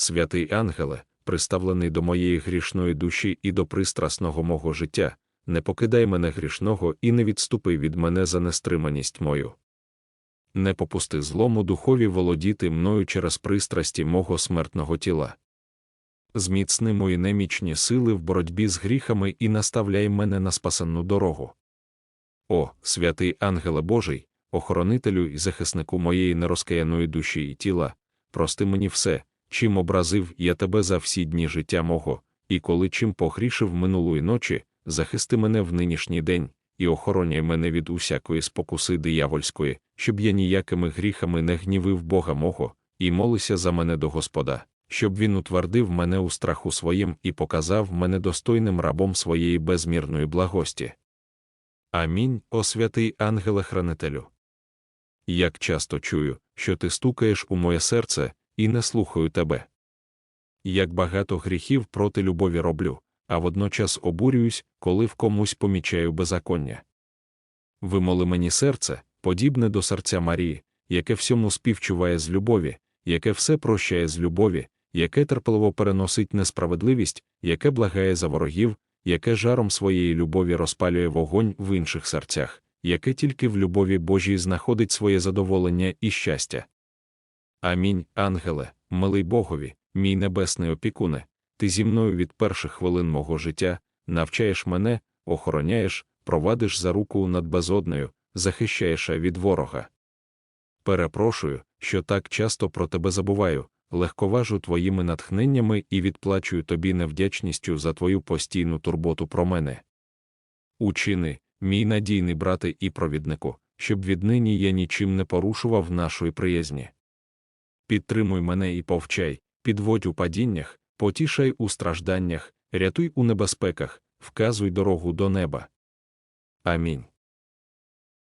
святий ангеле, приставлений до моєї грішної душі і до пристрасного мого життя, не покидай мене грішного і не відступи від мене за нестриманість мою. Не попусти злому духові володіти мною через пристрасті мого смертного тіла. Зміцни мої немічні сили в боротьбі з гріхами і наставляй мене на спасенну дорогу. О, святий ангеле Божий, охоронителю і захиснику моєї нерозкаяної душі і тіла, прости мені все, чим образив я тебе за всі дні життя мого, і коли чим погрішив минулої ночі, захисти мене в нинішній день, і охороняй мене від усякої спокуси диявольської, щоб я ніякими гріхами не гнівив Бога мого, і молися за мене до Господа, щоб він утвердив мене у страху своїм і показав мене достойним рабом своєї безмірної благості. Амінь, о святий ангеле-хранителю. Як часто чую, що ти стукаєш у моє серце, і не слухаю тебе. Як багато гріхів проти любові роблю, а водночас обурююсь, коли в комусь помічаю беззаконня. Вимоли мені серце, подібне до серця Марії, яке всьому співчуває з любові, яке все прощає з любові, яке терпеливо переносить несправедливість, яке благає за ворогів, яке жаром своєї любові розпалює вогонь в інших серцях, яке тільки в любові Божій знаходить своє задоволення і щастя. Амінь, ангеле, милий Богові, мій небесний опікуне, ти зі мною від перших хвилин мого життя, навчаєш мене, охороняєш, провадиш за руку над безоднею, захищаєш від ворога. Перепрошую, що так часто про тебе забуваю, легковажу твоїми натхненнями і відплачую тобі невдячністю за твою постійну турботу про мене. Учини, мій надійний брате і провіднику, щоб віднині я нічим не порушував нашої приязні. Підтримуй мене і повчай, підводь у падіннях, потішай у стражданнях, рятуй у небезпеках, вказуй дорогу до неба. Амінь.